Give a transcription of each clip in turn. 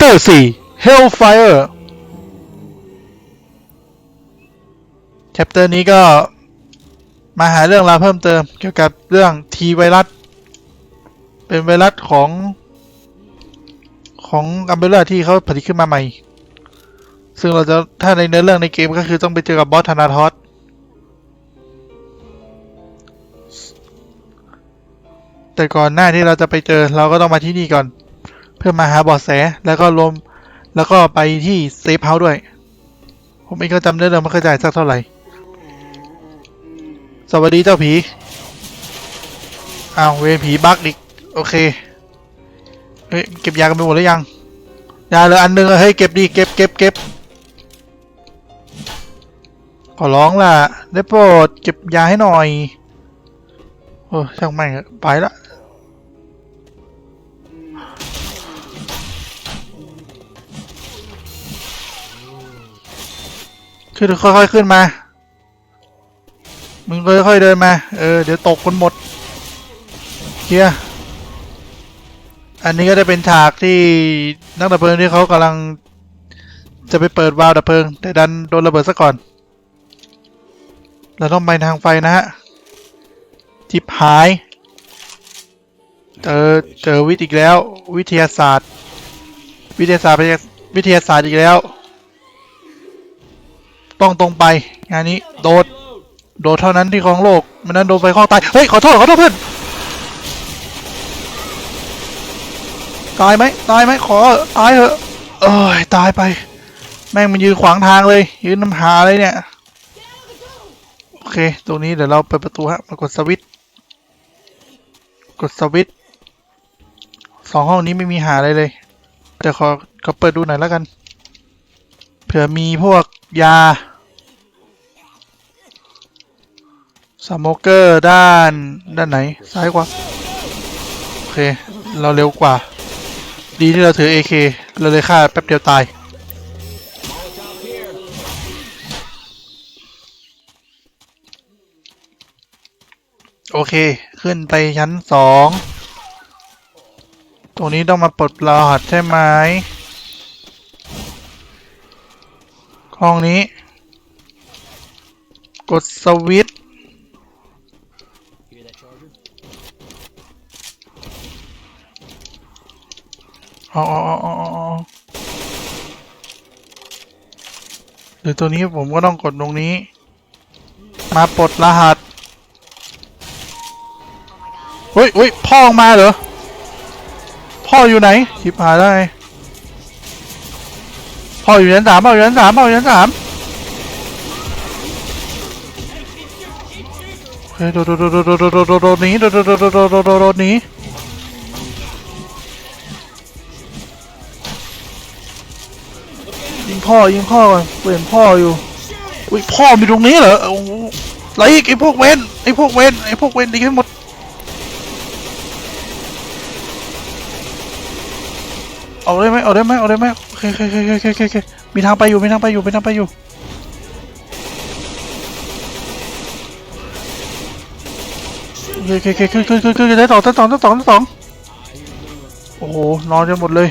Chapter 4 Hellfire Chapter นี้ก็มาหาเรื่องราวเพิ่มเติม เกี่ยวกับเรื่องทีไวรัส เป็นไวรัสของ ของอัมเบล่าที่เขาผลิตขึ้นมาใหม่ ซึ่งเราจะถ้าในเนื้อเรื่องในเกมก็คือต้องไปเจอกับบอสธนาทอสแต่ก่อนหน้าที่เราจะไปเจอเราก็ต้องมาที่นี่ก่อน เพื่อมาหาเบาะแสแล้วก็รวมแล้วก็ไปที่เซฟเฮาส์ด้วย ผมเองก็จำเนื้อเรื่องไม่ค่อยได้สักเท่าไหร่ สวัสดีเจ้าผีอ้าวเวผีบักอีกโอเคเฮ้ยเก็บยากันไปหมดหรือยังยาเหลืออันหนึงอเฮ้ยเก็บดีเก็บเก็บเก็บขอร้องล่ะ ได้โปรดเก็บยาให้หน่อย โอ้ช่างแม่งไปละ ขึ้นค่อยๆขึ้นมา มึงค่อยๆเดินมา เออ เดี๋ยวตกคนหมดเคลียอันนี้ก็จะเป็นฉากที่นักดับเพลิงที่เขากำลังจะไปเปิดวาล์วดับเพลิง แต่ดันโดนระเบิดซะก่อน เราต้องไปทางไฟนะฮะ จิบหาย เจอเจอวิทย์อีกแล้ว วิทยาศาสตร์ วิทยาศาสตร์วิทยาศาสตร์อีกแล้ว ต้องตรงไปงานนี้โดดโดดเท่านั้นที่ของโลกมันนั้นโดนไฟคลอกตายเฮ้ยขอโทษขอโทษเพื่อนตายไหมตายไหมขอตายเถอะเอ้ยตายไป แม่งมันยืนขวางทางเลยยืนน้ำหาเลยเนี่ยโอเคตรงนี้เดี๋ยวเราเปิดประตูฮะมากดสวิตช์กดสวิตช์สองห้องนี้ไม่มีหาอะไรเลยเดี๋ยวขอขอเปิดดูหน่อยแล้วกันเผื่อมีพวกยา สโมเกอร์ด้านด้านไหน ซ้ายกว่า โอเค เราเร็วกว่า ดีที่เราถือ AK เราเลยฆ่าแป๊บเดียวตาย โอเค ขึ้นไปชั้นสอง ตรงนี้ต้องมาปลดรหัสใช่ไหมห้องนี้ กดสวิตช์ อ๋ออ๋ออ๋หรือตัวนี้ผมก็ต้องกดตรงนี้ มาปลดรหัสเฮ้ยเฮ้ยพ่อมาเหรอ พ่ออยู่ไหนหิบหายได้พ่ออยู่ชั้นสามพ่ออยู่ชั้นสามพ่ออยู่ชั้นสามเฮ้ยโดดโดดโดดโดดโดดโดดโดดนี้โดดโดดโดดโดดโดดนี้ พ่อยิงพ่อก่อนเปลี่ยนพ่ออยู่อุ้ยพ่อมีตรงนี้เหรอโอ้โหไรอีกไอ้พวกเวนไอ้พวกเวนไอ้พวกเวนดีให้หมดเอาได้ไหมเอาได้ไหมเอาได้ไหมโอเคโอเคโอเคโอเคโอเคมีทางไปอยู่มีทางไปอยู่มีทางไปอยู่โอเคโอเคโอเคขึ้นขึ้นขึ้นขึ้นได้สองได้สองได้สองได้สองโอ้โหนอนกันหมดเลย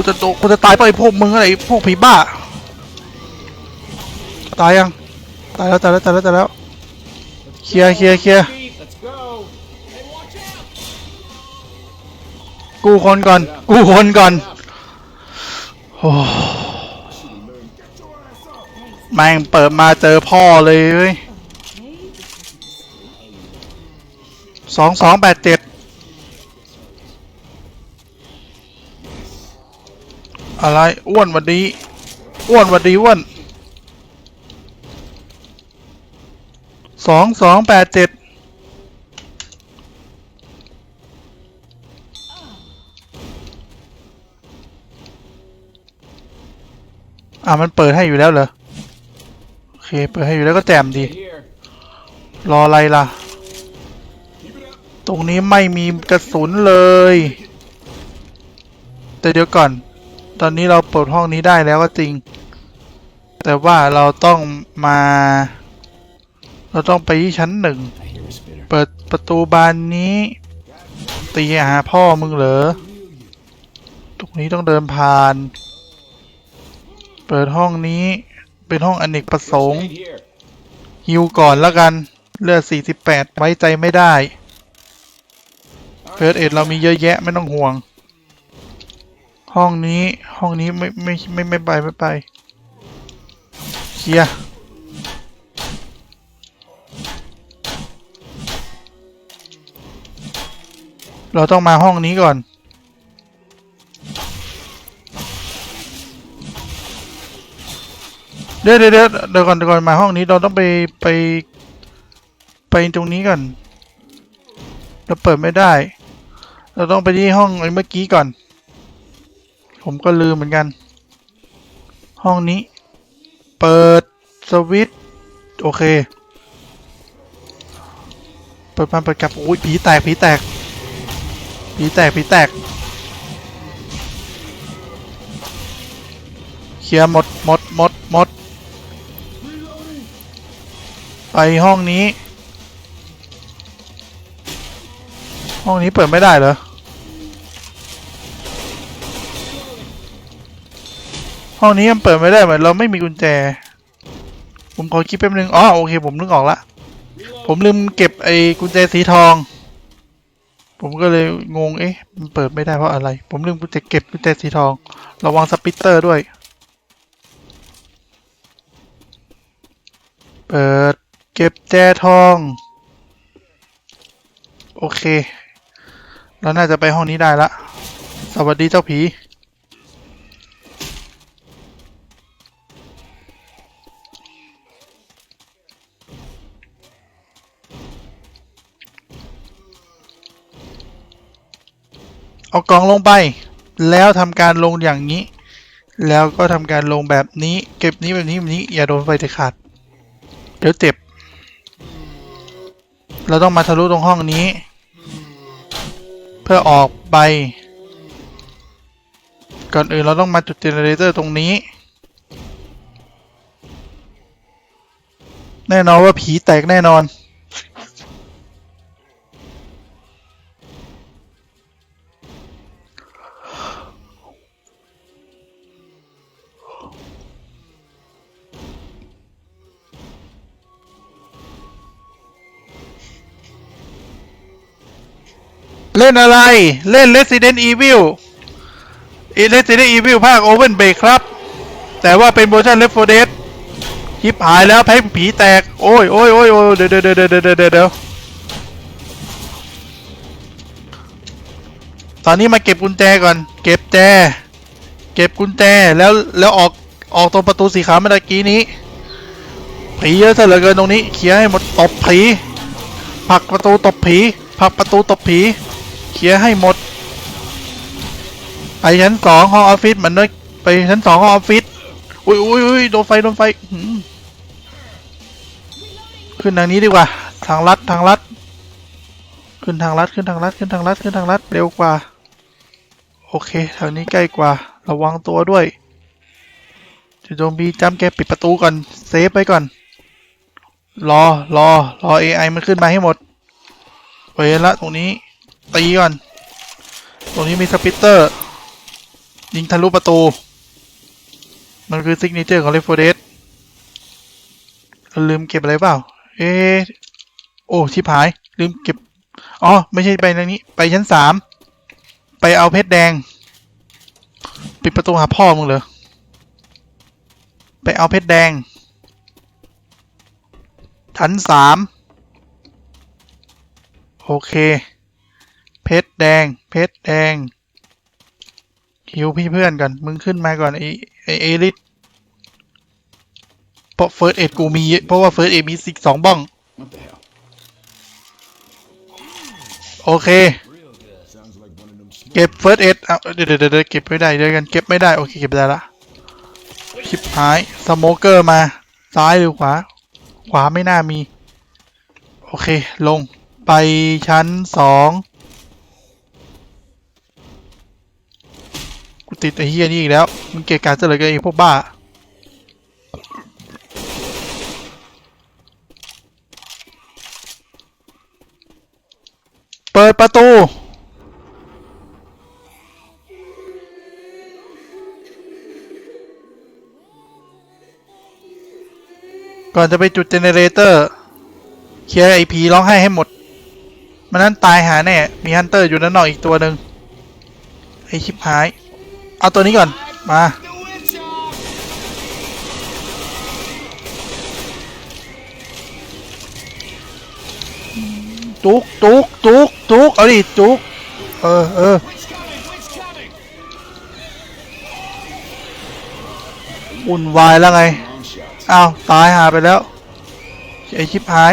กูจะโดกูจะตายไปพวกมึงอะไรพวกผีบ้า ตายยัง ตายแล้วตายแล้วตายแล้วตายแล้ว เคลียร์เคลียร์เคลียร์กูคนก่อน กูคนก่อนโอ้แม่งเปิดมาเจอพ่อเลยเว้ยสองสองแปดเจ็ด อะไรอ้วนวันดีอ้วนวันดีอ้วนสองสองแปดเจ็ดอ่ามันเปิดให้อยู่แล้วเหรอโอเคเปิดให้อยู่แล้วก็แจ่มดี รออะไรล่ะ ตรงนี้ไม่มีกระสุนเลย แต่เดี๋ยวก่อน ตอนนี้เราเปิดห้องนี้ได้แล้วก็จริง แต่ว่าเราต้องมา เราต้องไปที่ชั้นหนึ่ง เปิดประตูบานนี้ ตีหาพ่อมึงเหรอ ตรงนี้ต้องเดินผ่าน เปิดห้องนี้ เป็นห้องอเนกประสงค์ฮิวก่อนแล้วกัน เลือด 48 ไว้ใจไม่ได้ เฟิร์สเอ็ดเรามีเยอะแยะไม่ต้องห่วง ห้องนี้ห้องนี้ไม่ไม่ไม่ไม่ไปไม่ไปเคลียร์เราต้องมาห้องนี้ก่อนเดี๋ยวเดี๋ยวเดี๋ยวเดี๋ยวก่อนเดี๋ยวก่อนมาห้องนี้เราต้องไปไป ไปตรงนี้ก่อน เราเปิดไม่ได้ เราต้องไปที่ห้องเมื่อกี้ก่อน ผมก็ลืมเหมือนกัน ห้องนี้ เปิดสวิตช์โอเค เปิดมาเปิดกลับโอ้ยผีแตกผีแตกผีแตกผีแตกเคลียร์หมดหมดหมดหมดไปห้องนี้ ห้องนี้เปิดไม่ได้เหรอ ห้องนี้มันเปิดไม่ได้เหมือนเราไม่มีกุญแจ ผมขอคิดแป๊บนึงอ๋อโอเค ผมนึกออกละ ผมลืมเก็บไอ้กุญแจสีทอง ผมก็เลยงงเอ๊ะมันเปิดไม่ได้เพราะอะไร ผมลืมกุญแจเก็บกุญแจสีทอง ระวังสปิตเตอร์ด้วย เปิดเก็บแจทอง โอเคเราน่าจะไปห้องนี้ได้ละ สวัสดีเจ้าผี เอากล่องลงไป แล้วทำการลงอย่างนี้ แล้วก็ทำการลงแบบนี้ เก็บนี้แบบนี้แบบนี้อย่าโดนไฟเด็ดขาด เดี๋ยวเจ็บ เราต้องมาทะลุตรงห้องนี้ เพื่อออกไป ก่อนอื่นเราต้องมาจุดเจเนเรเตอร์ตรงนี้แน่นอนว่าผีแตกแน่นอน เล่นอะไร เล่น Resident Evil อี Resident Evil ภาค Open Bay ครับ แต่ว่าเป็นเวอร์ชัน Left 4 Dead ชิปหายแล้วแพ้ผีแตก โอ้ยโอ้ยโอ้ยโอ้ยเดี๋ยวเดี๋ยวเดี๋ยวเดี๋ยวเดี๋ยวเดี๋ยวตอนนี้มาเก็บกุญแจก่อน เก็บแจ เก็บกุญแจ แล้วแล้วออกออกตรงประตูสีขาวเมื่อกี้นี้ ผีเยอะซะเหลือเกินตรงนี้ เคลียร์ให้หมดตบผี ผักประตูตบผี ผักประตูตบผี เคลียร์ให้หมด ไปชั้นสองห้องออฟฟิศเหมือนด้วยไปชั้นสองห้องออฟฟิศอุ้ยอุ้ยอุ้ยโดนไฟโดนไฟขึ้นทางนี้ดีกว่า ทางลัดทางลัด ขึ้นทางลัดขึ้นทางลัดขึ้นทางลัดขึ้นทางลัดเร็วกว่า โอเคทางนี้ใกล้กว่า ระวังตัวด้วยจะโดนบีจำแกปิดประตูก่อนเซฟไปก่อน รอรอรอ AI มันขึ้นมาให้หมดเวละตรงนี้ ตีก่อน ตรงนี้มีสปิตเตอร์ ยิงทะลุประตู มันคือซิกเนเจอร์ของเลฟโฟเดสลืมเก็บอะไรเปล่า เอ๊โอ้ชิบหาย ลืมเก็บ อ๋อ ไม่ใช่ไปทางนี้ ไปชั้นสาม ไปเอาเพชรแดง ปิดประตูหาพ่อมึงเหรอ ไปเอาเพชรแดง ชั้นสาม โอเค เพชรแดง เพชรแดงคิวพี่เพื่อนก่อนมึงขึ้นมาก่อนไอไอเอลิสเพราะเฟิร์สเอ็ดกูมีเยอะเพราะว่าเฟิร์สเอ็ดมีสิกสองบ้อง What the hell? โอเค เก็บเฟิร์สเอ็ดเอาเดี๋ยวเดี๋ยวเดี๋ยวเก็บไม่ได้เดี๋ยวกันเก็บไม่ได้โอเคเก็บได้ละชิปหายสโมเกอร์มา ซ้ายหรือขวา ขวาไม่น่ามี โอเคลงไปชั้นสอง ติดไอ้เฮียนี่อีกแล้วมึงเกะกะจะเหลยกันไอ้พวกบ้าเปิดประตู ก่อนจะไปจุดเจเนเรเตอร์ เคลียร์ไอผีร้องไห้ให้หมด มันนั้นตายหาแน่ มีฮันเตอร์อยู่ด้านนอกอีกตัวหนึ่งไอชิบหาย เอาตัวนี้ก่อน มา จุกจุกจุกจุกเอาดิจุกเออเออวุ่นวายแล้วไง อ้าว ตายหาไปแล้วไอชิบหาย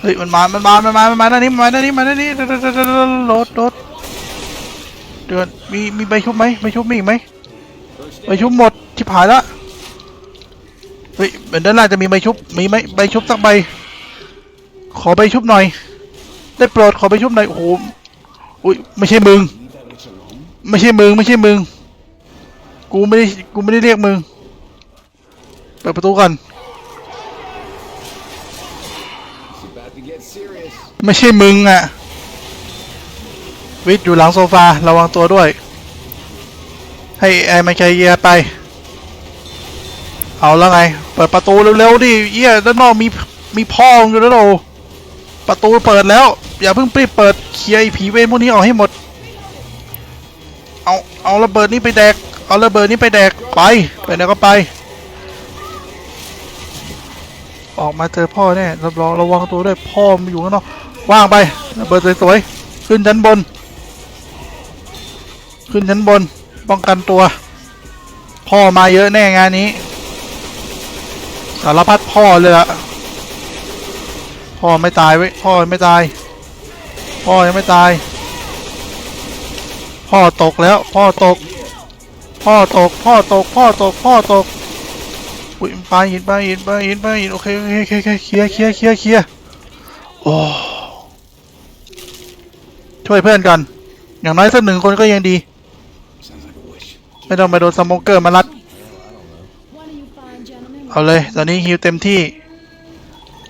เฮ้ยมันมา มันมา มันมา มันมาด้านนี้ มันมาด้านนี้ มาด้านนี้รถรถเดือนมี มีใบชุบไหมใบชุบมีอีกไหมใบชุบหมดชิบหายละ เฮ้ยเป็นด้านล่างจะมีใบชุบ มีไหมใบชุบสักใบ ขอใบชุบหน่อย ได้โปรดขอใบชุบหน่อย โอ้โหอุ้ยไม่ใช่มึง ไม่ใช่มึง ไม่ใช่มึง กูไม่ได้ กูไม่ได้เรียกมึง เปิดประตูก่อน ไม่ใช่มึงอะวิทย์อยู่หลังโซฟา ระวังตัวด้วย ให้ไอ้ไมค์เยียไป เอาแล้วไง เปิดประตูเร็วๆดิเยี่ยด้านนอกมีมีพ่องอยู่แล้วโหประตูเปิดแล้ว อย่าเพิ่งรีบเปิดเคลียร์ผีเวรพวกนี้ออกให้หมด เอาเอาระเบิดนี้ไปแดก เอาระเบิดนี้ไปแดกไปไปไหนก็ไป ออกมาเจอพ่อแน่รับรองระวังตัวด้วยพ่อมันอยู่ข้างนอก ว่างไประเบิดสวยๆขึ้นชั้นบน ขึ้นชั้นบนป้องกันตัว พ่อมาเยอะแน่งานนี้สารพัดพ่อเลยละพ่อไม่ตายเว้ยพ่อไม่ตาย พ่อยังไม่ตาย พ่อตกแล้ว พ่อตก พ่อตก พ่อตก พ่อตก พ่อตกอุ้ยไปหินไปหินไปหินไปหินโอเคโอเคโอเคเคลียร์เคลียร์เคลียร์เคลียร์โอ้ ช่วยเพื่อนกันอย่างน้อยสักหนึ่งคนก็ยังดี ไม่ต้องไปโดนสโมเกอร์มารัด เอาเลย ตอนนี้ฮิวเต็มที่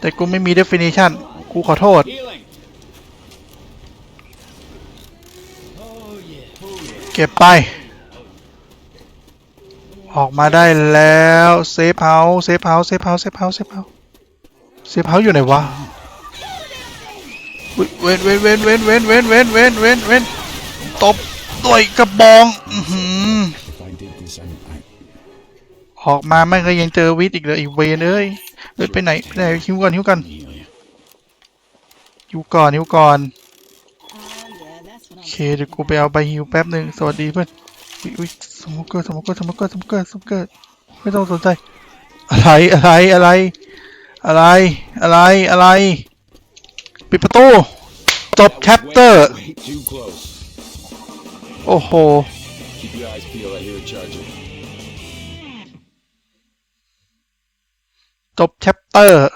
แต่กูไม่มี definition กูขอโทษ เก็บไป ออกมาได้แล้ว เซฟเฮาส์เซฟเฮาส์เซฟเฮาส์เซฟเฮาส์เซฟเฮาส์เซฟเฮาส์อยู่ไหนวะ เว้นเว้นเว้นเว้นเว้นเว้นเว้นเว้นเว้นเว้นตบด้วยกระบองอื้อหือ If I did this, I'm, I, ออกมาแม่งก็ยังเจอวิทย์อีกเลยอีกเวนเอ้ยเฮ้ยไปไหนไปไหนหิวก่อนหิวก่อนหิวก่อนหิวก่อนโอเคเดี๋ยวกูไปเอาใบฮิวแป๊บหนึ่งสวัสดีเพื่อนอุ๊ยอุ๊ยสมเกอร์สโมเกอร์สโมเกอร์สโมเกอร์สโมเกอร์ไม่ต้องสนใจอะไรอะไรอะไรอะไรอะไรอะไร ปิดประตู จบแชปเตอร์ โอ้โห จบแชปเตอร์